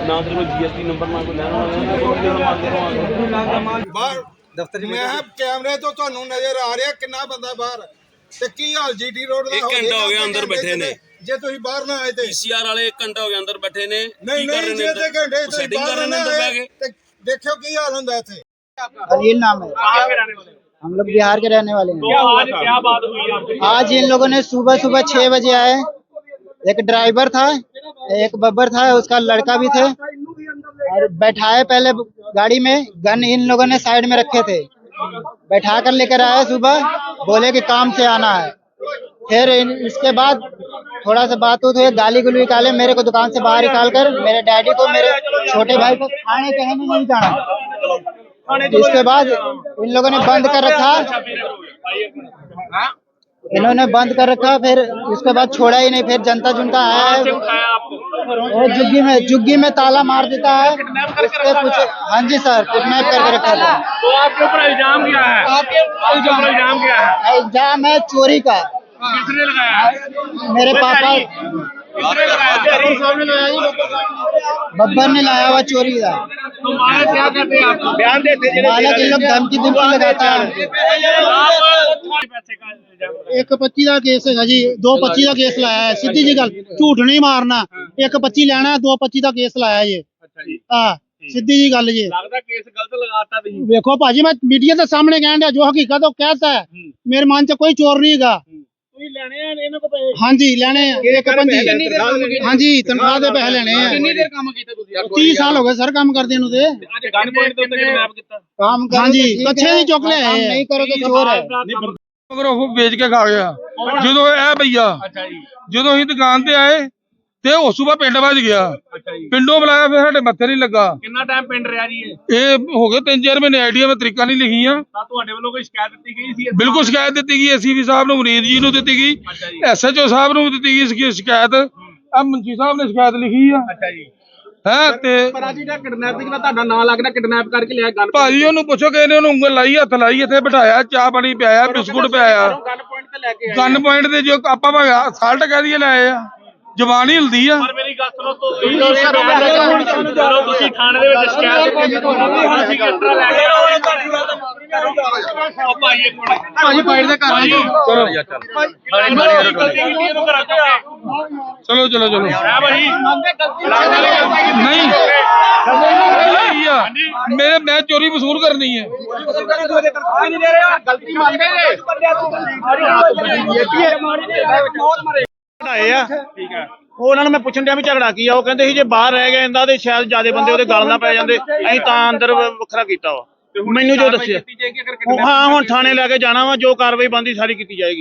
ਨਾ ਤੇਰੇ ਕੋਲ ਜੀਐਸਟੀ ਨੰਬਰ ਨਾ ਕੋਈ ਲੈਣ ਵਾਲਾ ਨਾ ਕੋਈ ਲੈਣ ਵਾਲਾ ਬਾਹਰ ਦਫ਼ਤਰ ਚ ਮੈਂ ਕਿਹਾ ਕੈਮਰੇ ਤੋਂ ਤੁਹਾਨੂੰ ਨਜ਼ਰ ਆ ਰਿਹਾ ਕਿੰਨਾ ਬੰਦਾ ਬਾਹਰ ਹੈ। ਤੇ ਕੀ ਹਾਲ ਜੀਟੀ ਰੋਡ ਦਾ ਇੱਕ ਹੋ ਘੰਟਾ ਹੋ ਗਿਆ ਅੰਦਰ ਘੰਟੇ ਬੈਠੇ ਨੇ। ਜੇ ਤੁਸੀਂ ਬਾਹਰ ਨਾ ਆਏ ਤੇ ਪੀਸੀਆਰ ਵਾਲੇ 1 ਘੰਟਾ ਹੋ ਗਿਆ ਅੰਦਰ ਬੈਠੇ ਨੇ ਨਹੀਂ ਨਹੀਂ ਜੇ ਤੇ ਘੰਟੇ ਤੁਸੀਂ ਸੈਟਿੰਗ ਕਰ ਬਾਹਰ ਰਹੇ ਨੇ ਨਾ ਅੰਦਰ ਬਹਿ ਆਏ ਕੇ ਤੇ ਦੇਖਿਓ ਕੀ ਹਾਲ ਹੁੰਦਾ ਇੱਥੇ ਅਨਿਲ ਨਾਮ ਹੈ हम लोग बिहार के रहने वाले हैं। आज क्या बात हुई आज इन लोगों ने सुबह सुबह छह बजे आए। एक ड्राइवर था एक बब्बर था उसका लड़का भी थे। और बैठाए पहले गाड़ी में गन इन लोगों ने साइड में रखे थे। बैठा कर लेकर आए सुबह बोले कि काम से आना है। फिर इसके बाद थोड़ा सा बात हुई गाली गुली निकाले मेरे को दुकान से बाहर निकाल कर मेरे डैडी को मेरे छोटे भाई को खाने कहने नहीं जाना। इसके बाद इन लोगों ने बंद कर रखा। इन्होंने बंद कर रखा फिर उसके बाद छोड़ा ही नहीं फिर जनता जुनता आया। जुग्गी में जुग्गी में ताला मार देता है। उसके कुछ हाँ जी सर किडनैप करके रखा था। तो आपके ऊपर इल्ज़ाम क्या है? आपके ऊपर इल्ज़ाम क्या है? इल्ज़ाम है चोरी का। किसने लगाया? मेरे पापा बब्बर ने लाया हुआ चोरी का। क्या करते हैं आप बयान देते मालक इन लोग धमकी धमकी लगाता है पैसे का इल्जाम ਇੱਕ 25 ਦਾ ਕੇਸ ਹੈਗਾ ਜੀ 225 ਦਾ ਕੇਸ ਲਾਇਆ ਹੈ ਸਿੱਧੀ ਜੀ ਗੱਲ ਝੂਠ ਨਹੀਂ ਮਾਰਨਾ ਇੱਕ 25 ਲੈਣਾ 225 ਦਾ ਕੇਸ ਲਾਇਆ ਜੀ ਅੱਛਾ ਜੀ ਹਾਂ ਸਿੱਧੀ ਜੀ ਗੱਲ ਜੀ ਲੱਗਦਾ ਕੇਸ ਗਲਤ ਲਗਾਤਾ ਤੁਸੀਂ ਵੇਖੋ ਭਾਜੀ ਮੈਂ ਮੀਡੀਆ ਦੇ ਸਾਹਮਣੇ ਕਹਿਣ ਡਿਆ ਜੋ ਹਕੀਕਤ ਉਹ ਕਹਿਤਾ ਹੈ ਮੇਰੇ ਮਨ 'ਚ ਕੋਈ ਚੋਰ ਨਹੀਂ ਹੈਗਾ ਤੁਸੀਂ ਹਾਂਜੀ ਲੈਣੇ ਆ। ਇੱਕ ਪੰਜੀ। ਹਾਂਜੀ ਤਨਖਾਹ ਦੇ ਪੈਸੇ ਲੈਣੇ ਆ। ਕਿੰਨੀ ਦੇਰ ਕੰਮ ਕੀਤਾ ਤੁਸੀਂ? 30 ਸਾਲ ਹੋ ਗਏ ਸਰ ਕੰਮ ਕਰਦੇ ਨੂੰ ਤੇ। ਅੱਜ ਗਨ ਹਾਂਜੀ ਕੱਛੇ ਦੀ ਚੁੱਕ ਲਿਆ ਨਹੀਂ ਕਰੋਗੇ ਚੋਰ ਹੈ। ਮਗਰ ਉਹ ਵੇਚ ਕੇ ਖਾ ਗਿਆ। ਜਦੋਂ ਇਹ ਭਈਆ ਜਦੋਂ ਅਸੀਂ ਦੁਕਾਨ ਤੇ ਆਏ ਤੇ ਉਸ ਸੁਬਾ ਪਿੰਡ ਵੱਜ ਗਿਆ। ਅੱਛਾ ਜੀ। ਪਿੰਡੋਂ ਬੁਲਾਇਆ ਫਿਰ ਸਾਡੇ ਮੱਥੇ ਨਹੀਂ ਲੱਗਾ। ਕਿੰਨਾ ਟਾਈਮ ਪਿੰਡ ਰਿਹਾ ਜੀ ਇਹ? ਇਹ ਹੋ ਗਏ ਤਿੰਨ ਚਾਰ ਮਹੀਨੇ ਆਈਡੀਆ ਮੈਂ ਤਰੀਕਾ ਨਹੀਂ ਲਿਖੀਆਂ। ਤਾਂ ਤੁਹਾਡੇ ਵੱਲੋਂ ਕੋਈ ਸ਼ਿਕਾਇਤ ਦਿੱਤੀ ਗਈ ਸੀ ਬਿਲਕੁਲ ਸ਼ਿਕਾਇਤ ਦਿੱਤੀ ਗਈ ਐਸਪੀ ਸਾਹਿਬ ਨੂੰ ਮੁਨੀਰ ਜੀ ਨੂੰ ਦਿੱਤੀ ਗਈ। ਐਸਐਚਓ ਸਾਹਿਬ ਨੂੰ ਦਿੱਤੀ ਗਈ ਸ਼ਿਕ- ਸ਼ਿਕਾਇਤ। ਆ ਮੁੰਜੀ ਸਾਹਿਬ ਨੇ ਸ਼ਿਕਾਇਤ ਲਿਖੀ ਆ। ਅੱਛਾ ਜੀ। ਹੈ ਤੇ ਪਰ ਅੱਜ ਜਿਹੜਾ ਕਿਡਨੈਪਿੰਗ ਦਾ ਤੁਹਾਡਾ ਨਾਂ ਲੱਗਦਾ ਕਿਡਨੈਪ ਕਰਕੇ ਲਿਆ ਗਨ ਭਾਜੀ ਉਹਨੂੰ ਪੁੱਛੋ ਕਿ ਇਹਨੇ ਉਹਨੂੰ ਉਂਗਲ ਲਾਈ ਹੱਥ ਲਾਈ ਇੱਥੇ ਬਿਠਾਇਆ ਚਾਹ ਪਾਣੀ ਪਿਆਇਆ ਬਿਸਕੁਟ ਪਿਆਇਆ। ਗਨ ਪੁਆਇੰਟ ਤੇ ਲੈ ਕੇ ਗਨ ਪੁਆਇੰਟ ਤੇ ਜੋ ਆਪਾਂ ਭਾਵੇਂ ਸਾਲਟ ਕਹਿ ਦਈਏ ਲਾਏ ਆ। ਜ਼ਬਾਨ ਹੀ ਹਿਲਦੀ ਆ ਪਰ ਮੇਰੀ ਗੱਲ ਸੁਣੋ ਤੁਸੀਂ ਜਦੋਂ ਤੁਸੀਂ ਥਾਣੇ ਦੇ ਵਿੱਚ ਸ਼ਿਕਾਇਤ ਕੀਤੀ ਤੁਹਾਨੂੰ ਹੁਣ ਅਸੀਂ ਕੰਟਰਾ ਲੈ ਕੇ ਉਹ ਭਾਈ ਇੱਕ ਮਿੰਟ ਭਾਜੀ ਫਾਈਲ ਦੇ ਘਰ ਆਈ ਚਲੋ ਭਾਈ ਮਾਰੀ ਗਲਤੀ ਕੀਤੀ ਇਹਨੂੰ ਕਰਾ ਕੇ ਚਲੋ ਚਲੋ ਚਲੋ ਹੈ ਭਾਈ ਨਹੀਂ ਨਹੀਂ ਆ ਮੇਰੇ ਮੈਂ ਚੋਰੀ ਵਸੂਲ ਕਰਨੀ ਹੈ ਗਲਤੀ ਮੰਨਦੇ ਨੇ ਆਏ ਆ। ਠੀਕ ਹੈ। ਉਹ ਉਹਨਾਂ ਨੂੰ ਮੈਂ ਪੁੱਛਣ ਡਿਆ ਵੀ ਝਗੜਾ ਕੀ ਆ? ਉਹ ਕਹਿੰਦੇ ਸੀ ਜੇ ਬਾਹਰ ਰਹਿ ਗਏ ਇਹਦਾ ਤੇ ਸ਼ਾਇਦ ਜਿਆਦੇ ਬੰਦੇ ਉਹਦੇ ਗਲ ਨਾ ਪੈ ਜਾਂਦੇ। ਅਸੀਂ ਤਾਂ ਅੰਦਰ ਵ- ਵੱਖਰਾ ਕੀਤਾ ਵਾ। ਮੈਨੂੰ ਜੋ ਦੱਸਿਆ। ਹਾਂ ਹੁਣ ਥਾਣੇ ਲੈ ਕੇ ਜਾਣਾ ਵਾ ਜੋ ਕਾਰਵਾਈ ਬੰਦੀ ਸਾਰੀ ਕੀਤੀ ਜਾਏਗੀ।